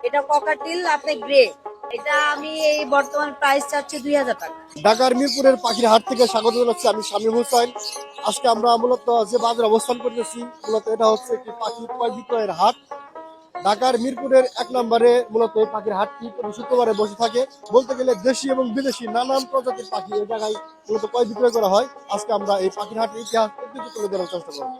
এটা ককাটিল আপনি গ্রে। এটা আমি এই বর্তমান প্রাইস চাচ্ছি দুই হাজার টাকা। ঢাকার মিরপুরের পাখির হাট থেকে স্বাগত জানাচ্ছি আমি শামীম হোসেন আজকে আমরা মূলত যে বাজারে অবস্থান করতেছি, মূলত এটা হচ্ছে একটি পাখি ক্রয় বিক্রয়ের হাট। ঢাকার মিরপুরের এক নম্বরে মূলত এই পাখির হাটটি শুক্রবারে বসে থাকে। বলতে গেলে দেশি এবং বিদেশি নানান প্রজাতির পাখি এই জায়গায় মূলত ক্রয় বিক্রয় করা হয়। আজকে আমরা এই পাখির হাটের ইতিহাস তুলে ধরার চেষ্টা করব।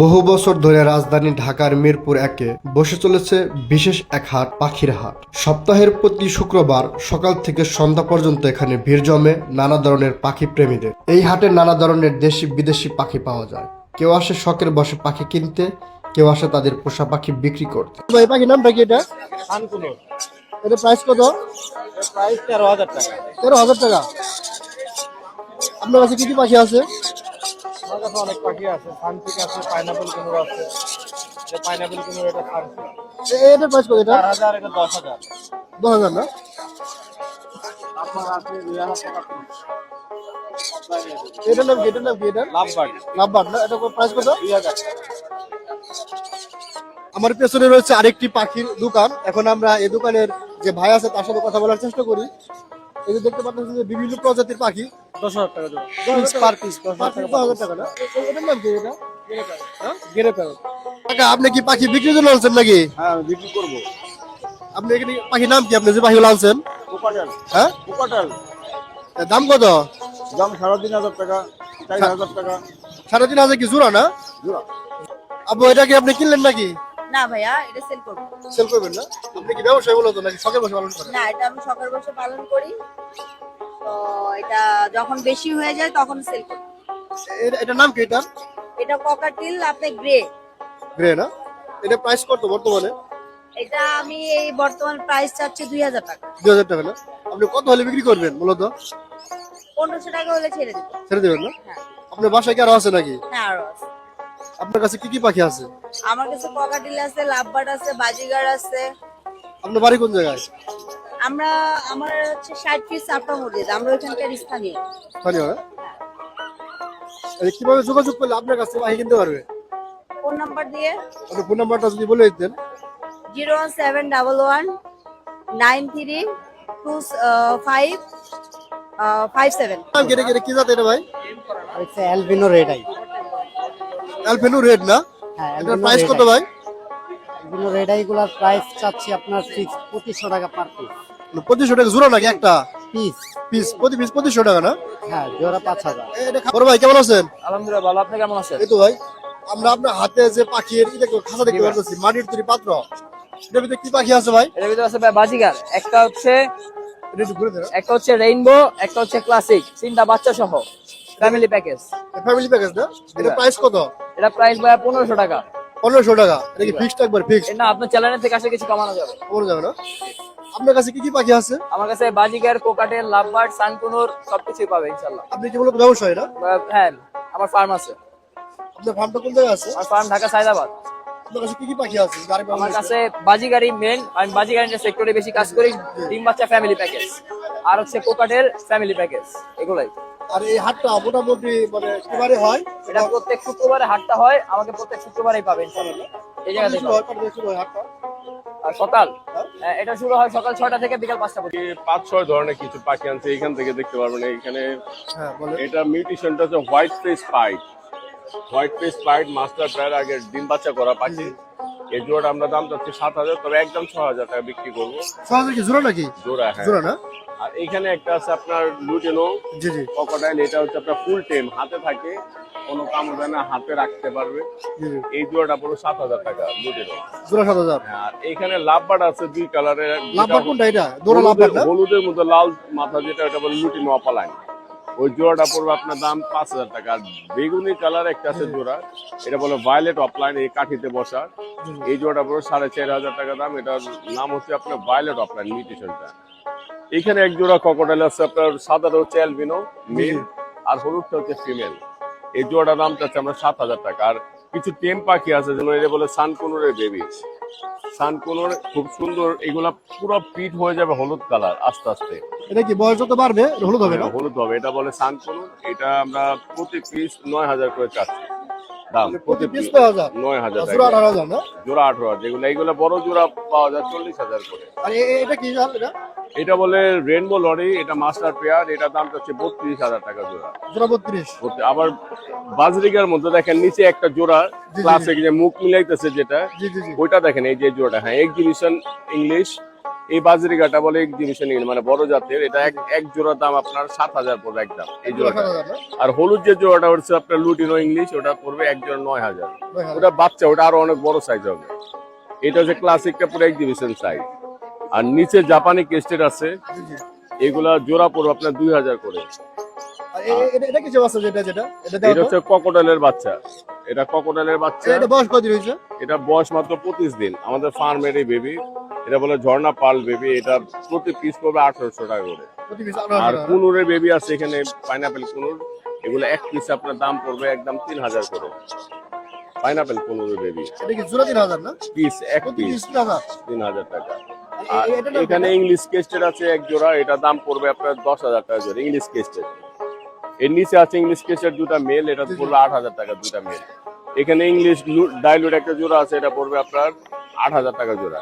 বহু বছর ধরে রাজধানী ঢাকার মিরপুর একে বসে চলেছে বিশেষ এক হাট, পাখির হাট। সপ্তাহের প্রতি শুক্রবার সকাল থেকে সন্ধ্যা পর্যন্ত এখানে ভিড় জমে নানা ধরনের পাখি প্রেমীদের। এই হাটে নানা ধরনের দেশি বিদেশি পাখি পাওয়া যায়। কেউ আসে শখের বসে পাখি কিনতে কেউ আসে তাদের পোষা পাখি বিক্রি করতে। এই পাখির নামটা কি এটা? এটা প্রাইস কত? প্রাইস তেরো হাজার টাকা। তেরো হাজার টাকা। আপনার কাছে কি কি পাখি আছে? আমার কাছে অনেক পাখি আছে। সানপিক আছে পাইনাপেল কুনুর আছে। এটা সানপিক প্রাইস কত এটা? না? আপনার আছে রিয়ানা পাখি। নাম কি? এটার নাম কি এটা? লাভ বার্ড না? এটা প্রাইস কত? আমার পেছনে রয়েছে আরেকটি পাখির দোকান। এখন আমরা এই দোকানের যে ভাই আছে তার সাথে কথা বলার চেষ্টা করি। এই যে দেখতে পাচ্ছেন যে বিভিন্ন প্রজাতির পাখি। দশ হাজার টাকা পিস পার পিস দশ হাজার পিস দশ হাজার টাকা না? এ- এ- এটার নাম কি এটা? হ্যাঁ? Grey parrot. কাকা আপনি কি পাখি বিক্রির জন্য আনছেন নাকি? হ্যাঁ বিক্রি করব। আপনি এখানে পাখির নাম কি? আপনি যে পাখিগুলো আনছেন? কোকাটেল হ্যাঁ? কোকাটেল দাম কত? দাম সাড়ে তিন হাজার টাকা চার হাজার টাকা। সাড়ে তিন হাজার কি জোড়া না? জোড়া। আপু এটা কি আপনি কিনলেন নাকি? না ভাইয়া এটা সেল করব। সেল করবেন না? আপনি কি ব্যবসায় মূলত নাকি শখের বসে পালন করেন? না এটা আমি সকাল বসে পালন করি। তো এটা যখন বেশি হয়ে যায় তখন সেল করি এ- এটার নাম কি এটা? এটা ককাটিল আপনি গ্রে গ্রে না? এটা প্রাইস কত বর্তমানে? এটা আমি এই বর্তমান প্রাইস চাচ্ছি দুই হাজার টাকা। দুই হাজার টাকা না? আপনি কত হলে বিক্রি করবেন মূলত পনেরোশো টাকা হলে ছেড়ে দিবো। ছেড়ে দেবেন না? হ্যাঁ। আপনার বাসায় কি আরও আছে নাকি? হ্যাঁ আরও আছে। আপনার কাছে কি কি পাখি আছে? আমার কাছে ককাটিল আছে লাভবার্ড আছে বাজিগার আছে। আপনার বাড়ি কোন জায়গায়? আমরা আমার হচ্ছে ষাট পিস চাপটা মসজিদ আমরা ওইখানকার স্থানীয়। স্থানীয় এই কীভাবে যোগাযোগ করলে আপনার কাছে পাখি কিনতে পারবে? ফোন নাম্বার দিয়ে? আপনার ফোন নাম্বারটা যদি বলে দিতেন। Zero one seven double one nine three two five five seven. নাম কেটে কেটে কি জাত এটা ভাই? Albino red eye. অ্যালফেনু রেড না? হ্যাঁ এটার প্রাইস কত ভাই? অ্যালবিনো রেড আই গুলার প্রাইস চাচ্ছি আপনার ফিক্স পঁচিশশো টাকা পার পিস পঁচিশশো টাকা জোড়া নাকি একটা? পিস পিস প্রতি পিস পঁচিশশো টাকা না? হ্যাঁ জোড়া পাঁচ হাজার। এ, এটা বড় ভাই কেমন আছেন? আলহামদুলিল্লাহ ভালো। আপনি কেমন আছেন? এই তো ভাই আমরা আপনার হাতে যে পাখির খাঁচা দেখতে পাচ্ছি মাটির তৈরি পাত্র। এটার ভিতরে কি পাখি আছে ভাই? এর ভিতরে আছে ভাই বাজিগার। একটা হচ্ছে ঘুরে একটা হচ্ছে রেইনবো একটা হচ্ছে ক্লাসিক তিনটা বাচ্চা সহ ফ্যামিলি প্যাকেজ ফ্যামিলি প্যাকেজ না? এটা প্রাইস কত? এটা প্রাইস ভাই পনেরোশো টাকা। পনেরোশো টাকা। এটা কি ফিক্সড একবার ফিক্সড না আপনার চ্যানেলের থেকে আসলে কিছু কমানো যাবে। বলে যাবে না? আপনার কাছে কি কি পাখি আছে? আমার কাছে বাজিগার কোকাটেল লাভবার্ড সানকুনুর সবকিছুই পাবে ইনশাল্লাহ আপনি কি মূলত ব্যবসায়ী না? হ্যাঁ আমার ফার্ম আছে। আপনার ফার্মটা কোন জায়গায় আছে? আমার ফার্ম ঢাকা সাইদাবাদ আপনার কাছে কি কি পাখি আছে? আমার কাছে বাজিগারি মেন আমি বাজিগারি সেক্টরে বেশি কাজ করি ডিম বাচ্চা ফ্যামিলি প্যাকেজ আর হচ্ছে কোকাটেল ফ্যামিলি প্যাকেজ এগুলাই। আর এই হাটটা মোটামুটি মানে কিবারে হয়। এটা প্রত্যেক শুক্রবারে হাটটা হয় আমাকে প্রত্যেক শুক্রবারেই পাবেন এই জায়গা শুরু হয় হয় হাটটা? সকাল? এটা শুরু হয় সকাল ছয়টা থেকে বিকাল পাঁচটা পর্যন্ত। পাঁচ ছয় ধরনের কিছু পাখি আছে এখান থেকে দেখতে পারবেন। এখানে হ্যাঁ এটা মিউটেশনটা হচ্ছে white face pied. White face pied master আগে ডিম বাচ্চা করা পাখি। এই জোড়াটা আমরা দাম চাচ্ছি সাত হাজার তবে একদম ছ হাজার টাকা বিক্রি করব। কি জোড়া নাকি? জোড়া হ্যাঁ। জোড়া না? আর এখানে একটা আছে আপনার লুটেনো জি জি। ককটাইল এটা হচ্ছে আপনার ফুল টেম হাতে থাকে কোনো কামড় দেয় না হাতে রাখতে পারবে। এই জোড়াটা পুরো সাত হাজার টাকা লুটেনো। জোড়া সাত হাজার। আর এখানে লাভবার্ড আছে দুই কালারের লাভবার কোনটা এটা? দোড়া লাভবার হলুদের মধ্যে লাল মাথা যেটা ওটা বলে লুটিনো অপালাইন। ওই জোড়াটা পড়বে আপনার দাম পাঁচ হাজার টাকা। আর বেগুনি কালার একটা আছে জোড়া এটা বলে ভায়োলেট অফলাইন এই কাঠিতে বসা। এই জোড়াটা পড়বে সাড়ে চার হাজার টাকা দাম এটার নাম হচ্ছে আপনার ভায়োলেট অফলাইন মিউটেশনটা এখানে এক জোড়া ককটাইল আছে আপনার সাদাটা হচ্ছে অ্যালবিনো মেল আর হলুদটা হচ্ছে ফিমেল এই জোড়াটার দাম চাচ্ছে আমরা সাত হাজার টাকা। আর কিছু টেম পাখি আছে যেমন এটা বলে সানকুনুরের বেবি সানকুনুর খুব সুন্দর এগুলা পুরো পিট হয়ে যাবে হলুদ কালার আস্তে আস্তে। এটা কি বয়স যত বাড়বে হলুদ হবে না? হ্যাঁ, হলুদ হবে এটা বলে সানকুনুর এটা আমরা প্রতি পিস নয় হাজার করে চাচ্ছি। দাম। প্রতি পিস নয় হাজার জোড়া আঠারো হাজার না? জোড়া আঠারো হাজার যেগুলো এইগুলো বড় জোড়া পাওয়া যায় চল্লিশ হাজার করে। আর এটা কি জাল এটা? এটা বলে রেনবো লরি এটা মাস্টার পেয়ার এটা দাম হচ্ছে বত্রিশ হাজার টাকা জোড়া। জোড়া বত্রিশ। আবার বাজরিকার মধ্যে দেখেন নিচে একটা জোড়া। ক্লাসিক যে মুখ মিলাইতেছে যেটা ওইটা দেখেন এই যে জোড়াটা হ্যাঁ এক্সিবিশন ইংলিশ এই বাজরিকাটা বলে এক্সিবিশন মানে বড় জাতের এটা এক এক জোড়ার দাম আপনার সাত হাজার পড়বে একদম এই জোড়াটা। আর হলুদ যে জোড়াটা হচ্ছে আপনার লুটিনো ইংলিশ ওটা পড়বে এক জোড়া নয় হাজার। ওটা বাচ্চা ওটা আরও অনেক বড় সাইজ হবে। এটা হচ্ছে ক্লাসিকটা পুরো এক্সিবিশন সাইজ আর নিচে জাপানি কেস্টেড আছে। এগুলা জোড়া পড়বে আপনার দুই হাজার করে। এটা বাচ্চা যেটা যেটা? এটা এটা হচ্ছে ককোডাইলের বাচ্চা। এটা ককোডাইলের বাচ্চা। এটা বয়স কত হয়েছে? এটা বয়স মাত্র পঁচিশ দিন। আমাদের ফার্মের এই বেবি এটা বলে ঝর্ণা পাল বেবি এটা প্রতি পিস পড়বে আঠারোশো টাকা করে। আর কুনুরের বেবি আছে এখানে পাইনাপেল কুনুর এগুলো এক পিস আপনার দাম পড়বে একদম তিন হাজার করে। পাইনাপেল কুনুরের বেবি। জোড়া তিন হাজার না? পিস এক পিস তিন হাজার। টাকা। এখানে ইংলিশ কেস্টের আছে এক জোড়া এটা দাম পড়বে আপনার দশ হাজার টাকা জোড়া ইংলিশ কেস্টের এর নিচে আছে ইংলিশ কেস্টের দুটা মেল এটা পড়বে আট হাজার টাকা দুটা মেল এখানে ইংলিশ ডাইলুট একটা জোড়া আছে এটা পড়বে আপনার আট হাজার টাকা জোড়া।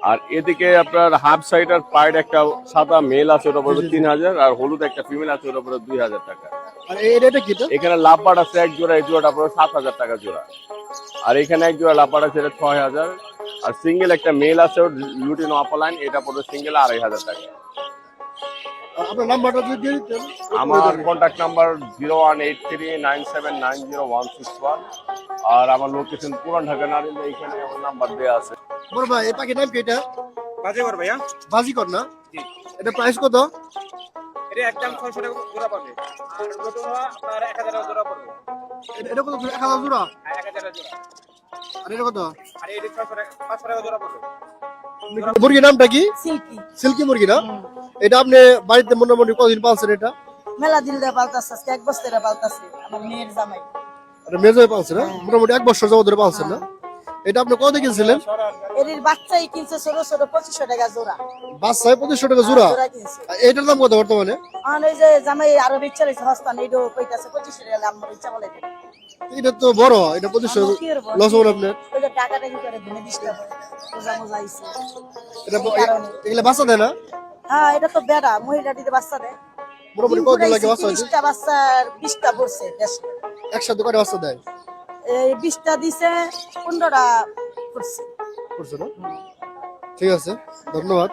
আর এদিকে আপনার হাফ সাইড আর পায়ের একটা সাদা মেল আছে ওটা পড়বে তিন হাজার আর হলুদ একটা ফিমেল আছে ওটা পড়বে দুই হাজার টাকা। এখানে লাভবার আছে এক জোড়া এই জোড়াটা পড়বে সাত হাজার টাকা জোড়া। আর এখানে এক জোড়া লাভবার আছে এটা ছয় হাজার। আর সিঙ্গেল একটা মেল আছে ওর লুটিনো আপালাইন এটা পড়বে সিঙ্গেল আড়াই হাজার টাকা। আর আপনার নাম্বারটা যদি দিয়ে দিতেন। আমার contact number zero one eight three nine seven nine zero one six one আর আমার লোকেশন পুরান ঢাকা নারিন্দা এখানে আমার নাম্বার দেওয়া আছে। বড় ভাই এই পাখির নাম কি এটা? বাজে কর ভাইয়া। বাজিকর না? এটা প্রাইস কত? এটা একদম ছয়শো টাকা জোড়া পাবে আর নতুন আপনার এক হাজার টাকা জোড়া পড়বে। এটা- এটা কত এক হাজার জোড়া? হ্যাঁ এক হাজার টাকা জোড়া। আর এটা কত? আর এটা ছয়শো টাকা পাঁচশো টাকা জোড়া পড়বে। মুরগির নামটা কি? সিল্কি। সিল্কি মুরগি না? এটা আপনি বাড়িতে মোটামুটি কতদিন পালছেন এটা? মেলা দিয়ে আজকে এক বছর পাল্টাছে আমার মেয়ের জামাই। এটা মেজো পালছেন না? মোটামুটি এক বছর যাবত ধরে পালছেন না? এটা আপনি কত কিনছিলেন? এর বাচ্চাই কিনছে ছোট ছোট পঁচিশশো টাকা জোড়া। পঁচিশশো টাকা জোড়া? আর এটার দাম কত বর্তমানে? আর ওই যে জামাই আরও ইচ্ছা রয়েছে হস্তান এইটাও কইতাছে পঁচিশশো টাকা আমার ইচ্ছা বলে। এটা তো বড় এটা পঁচিশশো আমার কি করব? লস হবে আপনার? ওই যে টাকা করে দিনে ডিস্টার্ব মোজা মোজা আইছে। এটা এই এগুলা বাচ্চা দেয় না? হ্যাঁ এটা তো বেড়া মহিলা দিতে বাচ্চা দেয়। মোটামুটি ডিম লাগে বাচ্চা পড়ছে একসাথে কয়টা বাচ্চা দেয়? এই বিশটা দিছে পনেরোটা পড়ছে করছে না? ঠিক আছে ধন্যবাদ।